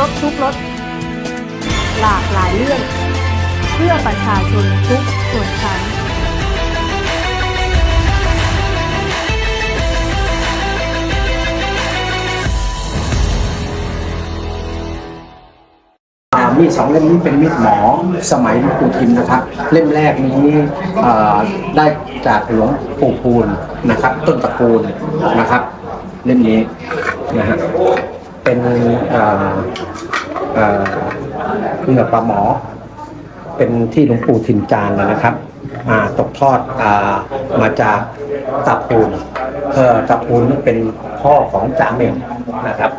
รบทุกรสหลากหลายเรื่อง เพื่อประชาชนทุกส่วนชั้นมีดสองเล่มนี้เป็นมีดหมอสมัยหลวงปู่ทิมนะครับเล่มแรกนี้ได้จากหลวงปู่พูนนะครับ ต้นตระกูลนะครับ เล่มนี้นะฮะ เป็นเอ่อเอ่อเหงือกปลาหมอ เป็นที่หลวงปู่ทิมจานนะครับอ่าตกทอดอามาจากตาปูนเออตาปูนนี่เป็นพ่อของจ่าเมงนะครับ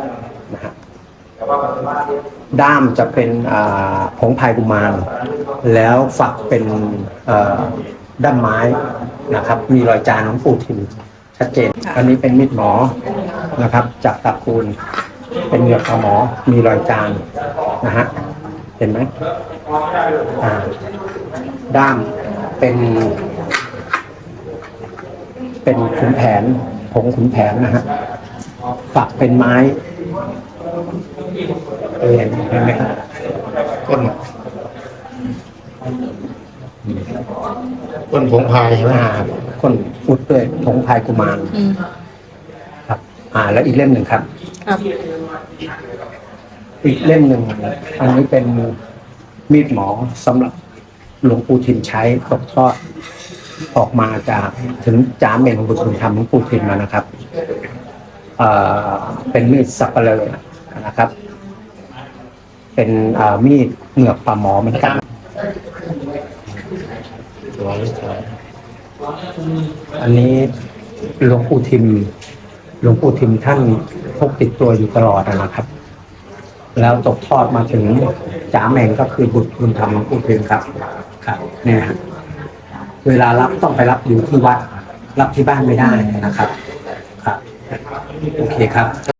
นะฮะด้ามจะเป็นอ่าผงพายกุมารแล้วฝักเป็นเอ่อด้ามไม้นะครับ มีรอยจานของปู่ทิมชัดเจน อันนี้เป็นมีดหมอนะครับ จากตระกูล เป็นเหงือกปลาหมอมีรอยจานนะฮะเห็นไหมอ่าด้ามเป็น เป็นขุนแผนผงขุนแผนนะฮะฝักเป็นไม้เห็นเห็นไหมครับต้นต้นผงพายใช่ไหมอ่าคนอุดด้วยผงพายกุมารครับ อ่า แล้วอีกเล่มหนึ่งครับ ครับอีกเล่มหนึ่งอันนี้เป็นมีดหมอสำหรับหลวงปู่ทิมใช้ตกทอดออกมาจากถึงจาเมงบุตรบุญธรรมหลวงปู่ทิมมานะครับเอ่อเป็นมีดสับเปลือนะครับ เป็นเอ่อมีดเหงือกปลาหมอเหมือนกันอันนี้หลวงปู่ทิม หลวงปู่ทิมท่านพกติดตัวอยู่ตลอดนะครับ แล้วตกทอดมาถึงจ๋าแมงก็คือบุตรบุญธรรมหลวงปู่ทิมครับครับเนี่ยเวลารับต้องไปรับอยู่ที่วัด รับที่บ้านไม่ได้นะครับ ครับ โอเคครับ